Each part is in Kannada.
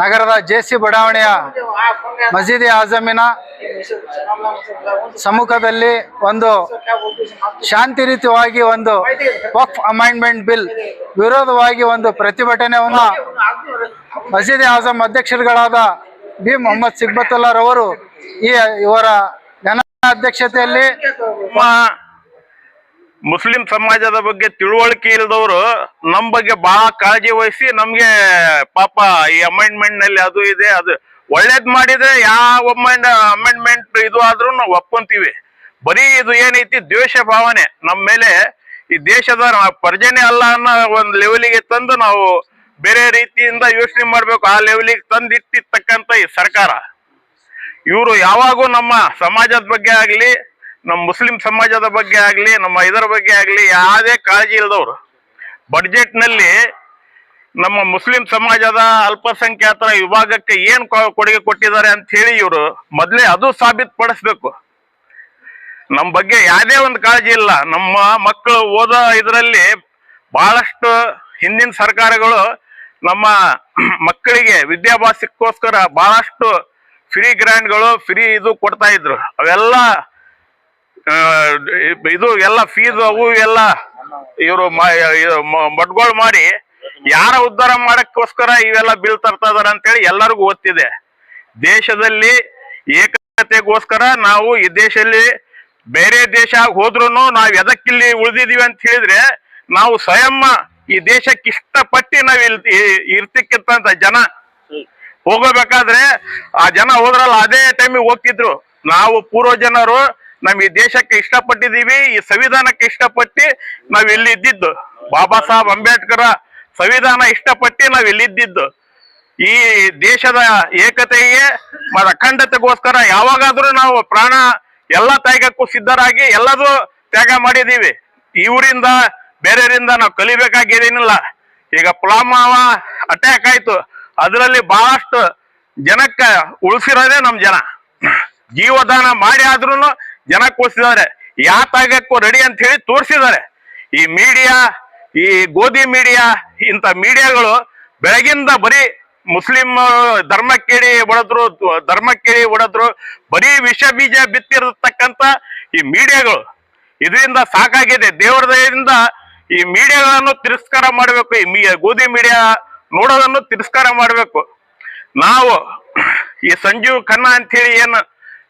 ನಗರದ ಜೆಸಿ ಬಡಾವಣೆಯ ಮಸೀದಿ ಆಜಮಿನ ಸಮ್ಮುಖದಲ್ಲಿ ಒಂದು ಶಾಂತಿ ರೀತಿಯಾಗಿ ಒಂದು ವಕ್ಫ್ ಅಮೈಂಡ್ಮೆಂಟ್ ಬಿಲ್ ವಿರೋಧವಾಗಿ ಒಂದು ಪ್ರತಿಭಟನೆಯನ್ನು ಮಸೀದಿ ಆಜಮ್ ಅಧ್ಯಕ್ಷರುಗಳಾದ ಬಿ ಮೊಹಮ್ಮದ್ ಸಿಗ್ಬತುಲ್ಲಾರವರು ಈ ಇವರ ಜನ ಅಧ್ಯಕ್ಷತೆಯಲ್ಲಿ ಮುಸ್ಲಿಂ ಸಮಾಜದ ಬಗ್ಗೆ ತಿಳುವಳಿಕೆ ಇಲ್ದವರು ನಮ್ ಬಗ್ಗೆ ಬಹಳ ಕಾಳಜಿ ವಹಿಸಿ ನಮ್ಗೆ ಪಾಪ ಈ ಅಮೆಂಡ್ಮೆಂಟ್ನಲ್ಲಿ ಅದು ಇದೆ, ಅದು ಒಳ್ಳೇದ್ ಮಾಡಿದ್ರೆ ಯಾವ ಅಮೆಂಡ್ಮೆಂಟ್ ಇದು ಆದ್ರೂ ನಾವು ಒಪ್ಕೊಂತೀವಿ. ಬರೀ ಇದು ಏನೈತಿ ದ್ವೇಷ ಭಾವನೆ. ನಮ್ಮ ಮೇಲೆ ಈ ದೇಶದ ಪರ್ಜನೆ ಅಲ್ಲ ಅನ್ನೋ ಒಂದು ಲೆವೆಲಿಗೆ ತಂದು ನಾವು ಬೇರೆ ರೀತಿಯಿಂದ ಯೋಚನೆ ಮಾಡ್ಬೇಕು. ಆ ಲೆವೆಲಿಗೆ ತಂದಿಟ್ಟಿರ್ತಕ್ಕಂಥ ಈ ಸರ್ಕಾರ. ಇವರು ಯಾವಾಗೂ ನಮ್ಮ ಸಮಾಜದ ಬಗ್ಗೆ ಆಗ್ಲಿ ನಮ್ಮ ಮುಸ್ಲಿಂ ಸಮಾಜದ ಬಗ್ಗೆ ಆಗಲಿ, ನಮ್ಮ ಇದರ ಬಗ್ಗೆ ಆಗಲಿ ಯಾವುದೇ ಕಾಳಜಿ ಇಲ್ದವ್ರು. ಬಡ್ಜೆಟ್ನಲ್ಲಿ ನಮ್ಮ ಮುಸ್ಲಿಂ ಸಮಾಜದ ಅಲ್ಪಸಂಖ್ಯಾತರ ವಿಭಾಗಕ್ಕೆ ಏನು ಕೊಡುಗೆ ಕೊಟ್ಟಿದ್ದಾರೆ ಅಂತ ಹೇಳಿ ಇವರು ಮೊದಲೇ ಅದು ಸಾಬೀತುಪಡಿಸ್ಬೇಕು. ನಮ್ಮ ಬಗ್ಗೆ ಯಾವುದೇ ಒಂದು ಕಾಳಜಿ ಇಲ್ಲ. ನಮ್ಮ ಮಕ್ಕಳು ಓದೋ ಇದರಲ್ಲಿ ಬಹಳಷ್ಟು ಹಿಂದಿನ ಸರ್ಕಾರಗಳು ನಮ್ಮ ಮಕ್ಕಳಿಗೆ ವಿದ್ಯಾಭ್ಯಾಸಕ್ಕೋಸ್ಕರ ಬಹಳಷ್ಟು ಫ್ರೀ ಗ್ರ್ಯಾಂಡ್ಗಳು ಫ್ರೀ ಇದು ಕೊಡ್ತಾ ಇದ್ರು. ಅವೆಲ್ಲ ಇದು ಎಲ್ಲ ಫೀಸ್ ಅವು ಎಲ್ಲ ಇವರು ಮಡ್ಗೋಳ್ ಮಾಡಿ ಯಾರ ಉದ್ಧಾರ ಮಾಡಕ್ಕೋಸ್ಕರ ಇವೆಲ್ಲ ಬಿಲ್ ತರ್ತಾ ಅಂತ ಅಂತೇಳಿ ಎಲ್ಲರಿಗೂ ಗೊತ್ತಿದೆ. ದೇಶದಲ್ಲಿ ಏಕತೆಗೋಸ್ಕರ ನಾವು ಈ ದೇಶದಲ್ಲಿ ಬೇರೆ ದೇಶ ಹೋದ್ರು ನಾವ್ ಎದಕ್ಕಿಲ್ಲಿ ಉಳಿದಿದೀವಿ ಅಂತ ಹೇಳಿದ್ರೆ ನಾವು ಸ್ವಯಂ ಈ ದೇಶಕ್ಕೆ ಇಷ್ಟಪಟ್ಟು ನಾವ್ ಇರ್ತಕ್ಕಂತ ಜನ. ಹೋಗಬೇಕಾದ್ರೆ ಆ ಜನ ಹೋದ್ರಲ್ಲ ಅದೇ ಟೈಮಿಗೆ ಹೋಗ್ತಿದ್ರು. ನಾವು ಪೂರ್ವ ಜನರು ನಮ್ ಈ ದೇಶಕ್ಕೆ ಇಷ್ಟಪಟ್ಟಿದ್ದೀವಿ, ಈ ಸಂವಿಧಾನಕ್ಕೆ ಇಷ್ಟಪಟ್ಟು ನಾವ್ ಇಲ್ಲಿ ಇದ್ದಿದ್ದು ಬಾಬಾ ಸಾಹೇಬ್ ಅಂಬೇಡ್ಕರ್ ಸಂವಿಧಾನ ಇಷ್ಟಪಟ್ಟು ನಾವ್ ಇಲ್ಲಿ ಇದ್ದಿದ್ದು ಈ ದೇಶದ ಏಕತೆಗೆ ಅಖಂಡತೆಗೋಸ್ಕರ ಯಾವಾಗಾದ್ರೂ ನಾವು ಪ್ರಾಣ ಎಲ್ಲ ತ್ಯಾಗಕ್ಕೂ ಸಿದ್ಧರಾಗಿ ಎಲ್ಲದೂ ತ್ಯಾಗ ಮಾಡಿದೀವಿ ಇವರಿಂದ ಬೇರೆಯವರಿಂದ ನಾವು ಕಲಿಬೇಕಾಗಿದೇನಿಲ್ಲ ಈಗ ಪುಲಾಮಾವ ಅಟ್ಯಾಕ್ ಆಯ್ತು. ಅದರಲ್ಲಿ ಬಹಳಷ್ಟು ಜನಕ್ಕೆ ಉಳಿಸಿರೋದೇ ನಮ್ಮ ಜನ. ಜೀವದಾನ ಮಾಡಿ ಆದ್ರೂ ಜನಕ್ಕೆ ಕೂರಿಸಿದ್ದಾರೆ. ಯಾತಾಗಕ್ಕೂ ರೆಡಿ ಅಂತ ಹೇಳಿ ತೋರಿಸಿದ್ದಾರೆ. ಈ ಮೀಡಿಯಾ ಈ ಗೋಧಿ ಮೀಡಿಯಾ ಇಂಥ ಮೀಡಿಯಾಗಳು ಬೆಳಗಿಂದ ಬರೀ ಮುಸ್ಲಿಂ ಧರ್ಮ ಕೇಳಿ ಹೊಡೆದ್ರು ಧರ್ಮ ಕೇಳಿ ಹೊಡೆದ್ರು ಬರೀ ವಿಷ ಬೀಜ ಬಿತ್ತಿರತಕ್ಕಂತ ಈ ಮೀಡಿಯಾಗಳು ಇದರಿಂದ ಸಾಕಾಗಿದೆ. ದೇವರ ದಯದಿಂದ ಈ ಮೀಡಿಯಾಗಳನ್ನು ತಿರಸ್ಕಾರ ಮಾಡಬೇಕು. ಈ ಗೋಧಿ ಮೀಡಿಯಾ ನೋಡೋದನ್ನು ತಿರಸ್ಕಾರ ಮಾಡಬೇಕು. ನಾವು ಈ ಸಂಜೀವ್ ಖನ್ನಾ ಅಂತ ಹೇಳಿ ಏನು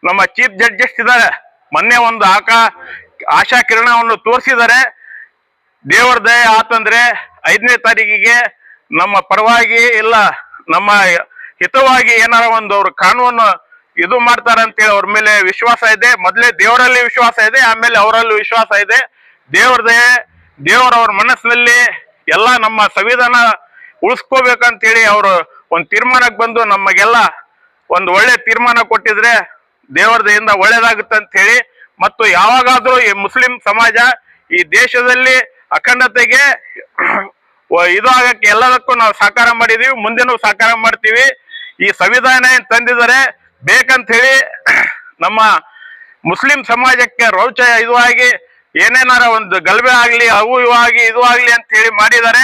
ನಮ್ಮ ಚೀಫ್ ಜಡ್ಜಸ್ ಇದ್ದಾರೆ. ಮೊನ್ನೆ ಒಂದು ಆಕಾ ಆಶಾ ಕಿರಣವನ್ನು ತೋರಿಸಿದರೆ ದೇವರ ದಯ ಆತಂದ್ರೆ ಐದನೇ ತಾರೀಕಿಗೆ ನಮ್ಮ ಪರವಾಗಿ ಇಲ್ಲ, ನಮ್ಮ ಹಿತವಾಗಿ ಏನಾರ ಒಂದು ಅವ್ರ ಕಾನೂನು ಇದು ಮಾಡ್ತಾರೆ ಅಂತೇಳಿ ಅವ್ರ ಮೇಲೆ ವಿಶ್ವಾಸ ಇದೆ. ಮೊದಲೇ ದೇವರಲ್ಲಿ ವಿಶ್ವಾಸ ಇದೆ, ಆಮೇಲೆ ಅವರಲ್ಲಿ ವಿಶ್ವಾಸ ಇದೆ. ದೇವರ ದಯೆ, ದೇವರ ಅವ್ರ ಮನಸ್ಸಿನಲ್ಲಿ ಎಲ್ಲ ನಮ್ಮ ಸಂವಿಧಾನ ಉಳಿಸ್ಕೋಬೇಕಂತೇಳಿ ಅವರು ಒಂದು ತೀರ್ಮಾನಕ್ಕೆ ಬಂದು ನಮಗೆಲ್ಲ ಒಂದು ಒಳ್ಳೆ ತೀರ್ಮಾನ ಕೊಟ್ಟಿದ್ರೆ ದೇವರ ದಯಿಂದ ಒಳ್ಳೇದಾಗುತ್ತೆ ಅಂತ ಹೇಳಿ ಮತ್ತು ಯಾವಾಗಾದ್ರೂ ಈ ಮುಸ್ಲಿಂ ಸಮಾಜ ಈ ದೇಶದಲ್ಲಿ ಅಖಂಡತೆಗೆ ಇದು ಆಗಕ್ಕೆ ಎಲ್ಲದಕ್ಕೂ ನಾವು ಸಾಕಾರ ಮಾಡಿದೀವಿ, ಮುಂದೆನೂ ಸಾಕಾರ ಮಾಡ್ತೀವಿ. ಈ ಸಂವಿಧಾನ ಏನ್ ತಂದಿದ್ದಾರೆ, ಬೇಕಂತ ಹೇಳಿ ನಮ್ಮ ಮುಸ್ಲಿಂ ಸಮಾಜಕ್ಕೆ ರೌಚ ಇದು ಆಗಿ ಏನೇನಾರ ಒಂದು ಗಲಭೆ ಆಗ್ಲಿ, ಅವು ಇವು ಆಗಿ ಇದು ಆಗ್ಲಿ ಅಂತ ಹೇಳಿ ಮಾಡಿದ್ದಾರೆ.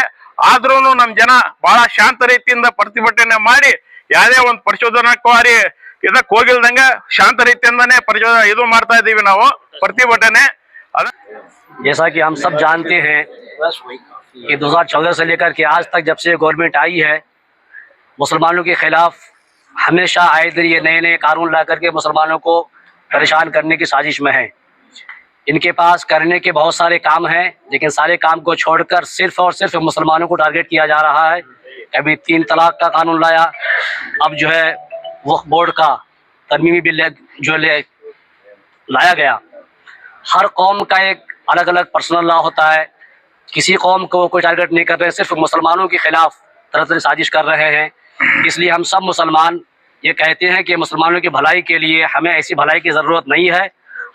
ಆದ್ರೂ ನಮ್ ಜನ ಬಹಳ ಶಾಂತ ರೀತಿಯಿಂದ ಪ್ರತಿಭಟನೆ ಮಾಡಿ, ಯಾವುದೇ ಒಂದು ಪರಿಶೋಧನಾಕಾರಿ جیسا کہ ہم سب جانتے ہیں کہ دو ہزار چودہ سے لے کر کے آج تک جب سے گورنمنٹ آئی ہے مسلمانوں کے خلاف ہمیشہ آئے دن یہ نئے نئے قانون لا کر کے مسلمانوں کو پریشان کرنے کی سازش میں ہیں ان کے پاس کرنے کے بہت سارے کام ہیں لیکن سارے کام کو چھوڑ کر صرف اور صرف مسلمانوں کو ٹارگٹ کیا جا رہا ہے ابھی تین طلاق کا قانون لایا اب جو ہے وقف بورڈ کا ترمیمی بل جو لے لایا گیا۔ ہر قوم کا ایک الگ الگ پرسنل لا ہوتا ہے۔ کسی قوم کو کوئی ٹارگٹ نہیں کر رہے، صرف مسلمانوں کے خلاف طرح طرح سازش کر رہے ہیں۔ اس لیے ہم سب مسلمان یہ کہتے ہیں کہ مسلمانوں کی بھلائی کے لیے ہمیں ایسی بھلائی کی ضرورت نہیں ہے۔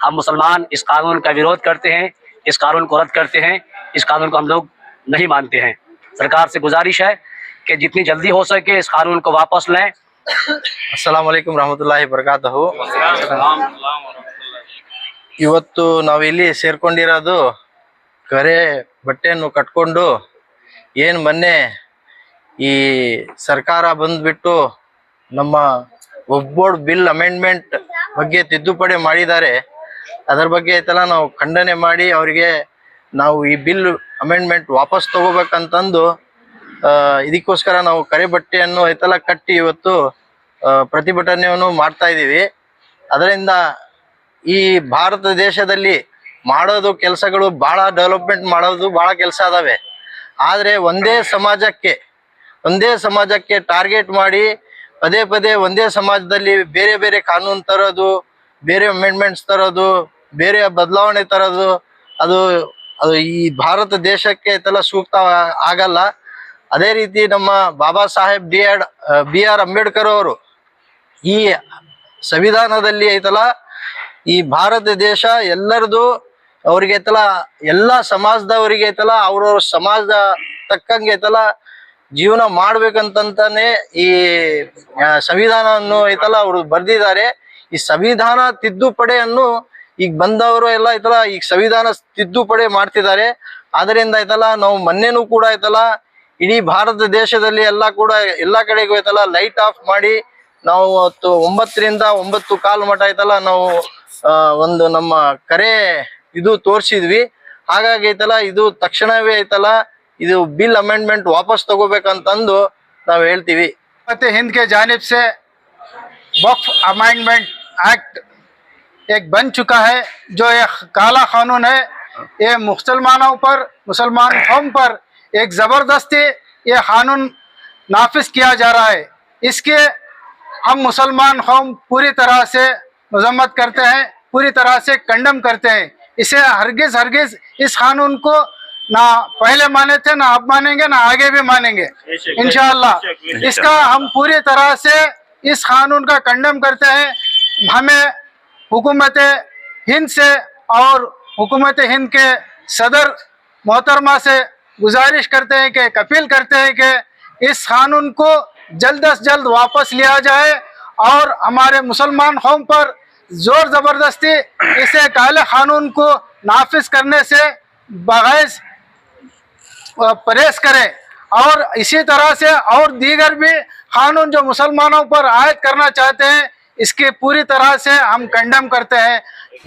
ہم مسلمان اس قانون کا ورودھ کرتے ہیں، اس قانون کو رد کرتے ہیں، اس قانون کو ہم لوگ نہیں مانتے ہیں۔ سرکار سے گزارش ہے کہ جتنی جلدی ہو سکے اس قانون کو واپس لیں۔ ಅಸ್ಸಲಾಂ ವಲೈಕುಮ್ ರಹಮತುಲ್ಲಾಹಿ ಇವತ್ತು ಇವತ್ತು ನಾವಿಲ್ಲಿ ಸೇರ್ಕೊಂಡಿರೋದು ಕರೆ ಬಟ್ಟೆಯನ್ನು ಕಟ್ಕೊಂಡು ಏನು ಮೊನ್ನೆ ಈ ಸರ್ಕಾರ ಬಂದ್ಬಿಟ್ಟು ನಮ್ಮ ಒಬ್ಬೋರ್ಡ್ ಬಿಲ್ ಅಮೆಂಡ್ಮೆಂಟ್ ಬಗ್ಗೆ ತಿದ್ದುಪಡಿ ಮಾಡಿದ್ದಾರೆ. ಅದರ ಬಗ್ಗೆ ಐತಲ್ಲ ನಾವು ಖಂಡನೆ ಮಾಡಿ ಅವರಿಗೆ ನಾವು ಈ ಬಿಲ್ ಅಮೆಂಡ್ಮೆಂಟ್ ವಾಪಸ್ ತಗೋಬೇಕಂತಂದು ಇದಕ್ಕೋಸ್ಕರ ನಾವು ಕರೆ ಬಟ್ಟೆಯನ್ನು ಐತಲ್ಲ ಕಟ್ಟಿ ಇವತ್ತು ಪ್ರತಿಭಟನೆಯನ್ನು ಮಾಡ್ತಾ ಇದ್ದೀವಿ. ಅದರಿಂದ ಈ ಭಾರತ ದೇಶದಲ್ಲಿ ಮಾಡೋದು ಕೆಲಸಗಳು ಬಹಳ ಡೆವಲಪ್ಮೆಂಟ್ ಮಾಡೋದು ಬಹಳ ಕೆಲಸ ಅದಾವೆ ಆದರೆ ಒಂದೇ ಸಮಾಜಕ್ಕೆ ಒಂದೇ ಸಮಾಜಕ್ಕೆ ಟಾರ್ಗೆಟ್ ಮಾಡಿ ಪದೇ ಪದೇ ಒಂದೇ ಸಮಾಜದಲ್ಲಿ ಬೇರೆ ಬೇರೆ ಕಾನೂನು ತರೋದು, ಬೇರೆ ಅಮೆಂಡ್ಮೆಂಟ್ಸ್ ತರೋದು, ಬೇರೆ ಬದಲಾವಣೆ ತರೋದು, ಅದು ಅದು ಈ ಭಾರತ ದೇಶಕ್ಕೆ ಐತಲ್ಲ ಸೂಕ್ತ ಆಗಲ್ಲ. ಅದೇ ರೀತಿ ನಮ್ಮ Baba Saheb D R B R Ambedkar ಅವರು ಈ ಸಂವಿಧಾನದಲ್ಲಿ ಐತಲ್ಲ, ಈ ಭಾರತ ದೇಶ ಎಲ್ಲರದು ಅವ್ರಿಗೆ ಐತಲ್ಲ, ಎಲ್ಲ ಸಮಾಜದವರಿಗೆ ಐತಲ್ಲ, ಅವ್ರವ್ರ ಸಮಾಜದ ತಕ್ಕಂಗೆ ಐತಲ್ಲ, ಜೀವನ ಮಾಡ್ಬೇಕಂತಾನೆ ಈ ಸಂವಿಧಾನವನ್ನು ಐತಲ್ಲ ಅವರು ಬರ್ದಿದ್ದಾರೆ. ಈ ಸಂವಿಧಾನ ತಿದ್ದುಪಡೆಯನ್ನು ಈಗ ಬಂದವರು ಎಲ್ಲ ಐತಲ್ಲ, ಈಗ ಸಂವಿಧಾನ ತಿದ್ದುಪಡೆ ಮಾಡ್ತಿದ್ದಾರೆ. ಆದ್ರಿಂದ ಐತಲ್ಲ, ನಾವು ಮೊನ್ನೆನೂ ಕೂಡ ಐತಲ್ಲ ಇಡೀ ಭಾರತ ದೇಶದಲ್ಲಿ ಎಲ್ಲ ಕೂಡ ಎಲ್ಲಾ ಕಡೆಗೂ ಐತಲ್ಲ ಲೈಟ್ ಆಫ್ ಮಾಡಿ ನಾವು ಅವತ್ತು ಒಂಬತ್ತರಿಂದ ಒಂಬತ್ತು ಕಾಲ್ ಮಟ ಐತಲ್ಲ ನಾವು ಆ, ಒಂದು ನಮ್ಮ ಕರೆ ಇದು ತೋರಿಸಿದ್ವಿ ಹಾಗಾಗಿ ಐತಲ್ಲ ಇದು ತಕ್ಷಣವೇ ಐತಲ್ಲ ಇದು ಬಿಲ್ ಅಮೆಂಡ್ಮೆಂಟ್ ವಾಪಸ್ ತಗೋಬೇಕಂತಂದು ನಾವು ಹೇಳ್ತೀವಿ हुकूमत हिंद के जानिब से वक्फ अमेंडमेंट एक्ट एक बन चुका है जो एक काला कानून है ये मुसलमानों पर मुसलमान कौम पर ایک زبردست یہ قانون نافذ کیا جا رہا ہے۔ اس کے ہم مسلمان قوم پوری طرح سے مذمت کرتے ہیں پوری طرح سے کنڈم کرتے ہیں۔ اسے ہرگز ہرگز اس قانون کو نہ پہلے مانے تھے نہ آپ مانیں گے نہ آگے بھی مانیں گے۔ انشاءاللہ۔ اس کا ہم پوری طرح سے اس قانون کا کنڈم کرتے ہیں۔ ہمیں حکومت ہند سے اور حکومت ہند کے صدر محترمہ سے گزارش کرتے ہیں کہ کپیل کرتے ہیں کہ اس قانون کو جلد از جلد واپس لیا جائے اور ہمارے مسلمان قوم پر زور زبردستی اسے کالے قانون کو نافذ کرنے سے بغیر پریس کرے اور اسی طرح سے اور دیگر بھی قانون جو مسلمانوں پر عائد کرنا چاہتے ہیں، اس کی پوری طرح سے ہم کنڈم کرتے ہیں۔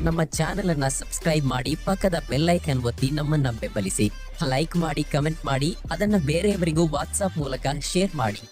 ನಮ್ಮ ಚಾನೆಲ್ ಅನ್ನು ಸಬ್ಸ್ಕ್ರೈಬ್ ಮಾಡಿ آئیکن ಬೆಲ್ ಐಕನ್ ಒತ್ತಿ ನಮ್ಮನ್ನ ಬೆಂಬಲಿಸಿ. ಲೈಕ್ ಮಾಡಿ ಕಮೆಂಟ್ ಮಾಡಿ ಅದನ್ನ ಬೇರೆಯವರಿಗೂ ವಾಟ್ಸಾಪ್ ಮೂಲಕ ಶೇರ್ ಮಾಡಿ.